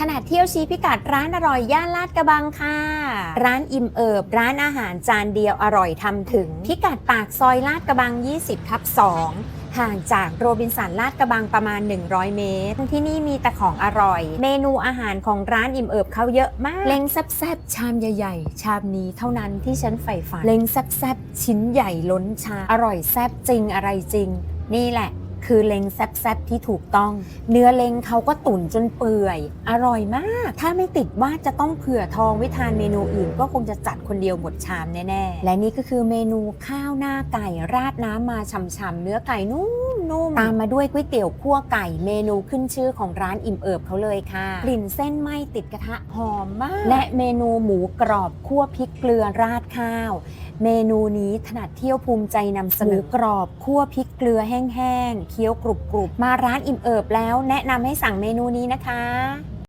ขนาดเที่ยวชี้พิกัดร้านอร่อยย่านลาดกระบังค่ะ ร้านอิ่มเอิบ ร้านอาหารจานเดียวอร่อยทำถึง พิกัดปากซอยลาดกระบัง 20ทับ2ห่างจากโรบินสันลาดกระบังประมาณ 100 เมตร ที่นี่มีแต่ของอร่อย เมนูอาหารของร้านอิ่มเอิบเขาเยอะมาก เล้งแซบๆ ชามใหญ่ๆ ชามนี้เท่านั้นที่ฉันใฝ่ฝัน เล้งแซบๆ ชิ้นใหญ่ล้นชาม อร่อยแซบจริงอะไรจริง นี่แหละ คือเล้งแซ่บๆที่ถูกต้อง เนื้อเล้งเขาก็ตุ๋นจนเปื่อย อร่อยมาก ถ้าไม่ติดว่าจะต้องเผื่อทองไว้ทานเมนูอื่น ก็คงจะจัดคนเดียวหมดชามแน่ๆ และนี่ก็คือเมนูข้าวหน้าไก่ราดน้ำมาฉ่ำๆเนื้อไก่นุ่มๆตามมาด้วยก๋วยเตี๋ยวคั่วไก่เมนูขึ้นชื่อของร้านอิ่มเอิบเขาเลยค่ะ กลิ่นเส้นไหมติดกระทะหอมมาก และเมนูหมูกรอบคั่วพริกเกลือราดข้าว เมนูนี้ถนัดเที่ยวภูมิใจนำเสนอกรอบคั่วพริกเกลือแห้งๆเคี้ยวกรุบๆ มาร้านอิ่มเอิบแล้ว แนะนำให้สั่งเมนูนี้นะคะ